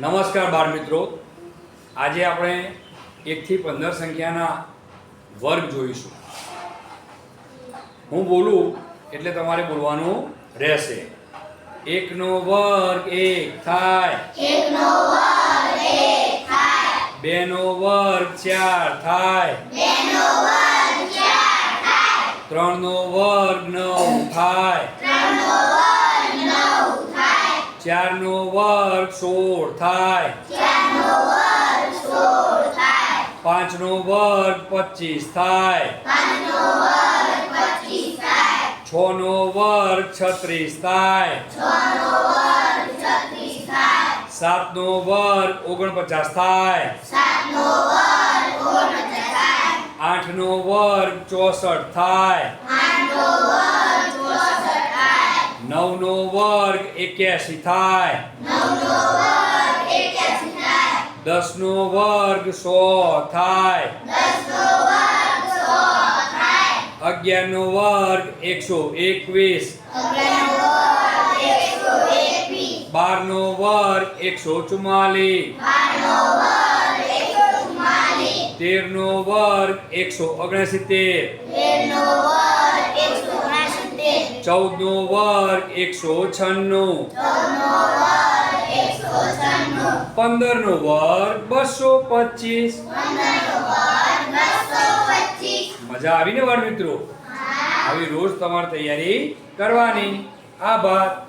નમસ્કાર બાળ મિત્રો. આજે આપણે એકથી પંદર સંખ્યાના વર્ગ જોઈશું. હું બોલું એટલે તમારે બોલવાનું રહેશે. એકનો વર્ગ એક થાય. એકનો વર્ગ એક થાય. બેનો વર્ગ ચાર થાય. બેનો વર્ગ ચાર થાય. ત્રણનો વર્ગ નવ થાય. ત્રણનો વર્ગ નવ થાય ચારનો વર્ગ સોળ થાય? ચારનો વર્ગ સોળ થાય? પાંચનો વર્ગ પચીસ થાય. પાંચનો વર્ગ પચીસ થાય. છનો વર્ગ છત્રીસ થાય. છનો વર્ગ છત્રીસ થાય. સાતનો વર્ગ ઓગણપચાસ થાય. સાતનો વર્ગ ઓગણપચાસ થાય. આઠનો વર્ગ ચોસઠ થાય. આઠનો વર્ગ વર્ગ એક્યાસી થાય નવનો વર્ગ એક્યાસી થાય દસનો વર્ગ સો થાય દસનો વર્ગ સો થાય અગિયારનો વર્ગ એકસો એકવીસ અગિયારનો વર્ગ એકસો એકવીસ બારનો વર્ગ એકસો ચુમ્માલીસ બારનો વર્ગ એકસો ચુમ્માલીસ તેરનો વર્ગ એકસો ઓગણસિત્તેર ચૌદનો વર્ગ એકસો છન્નું. પંદરનો વર્ગ બસો પચીસ. મજા આવી ને બાળ મિત્રો. આવી રોજ તમારે તૈયારી કરવાની. આભાર.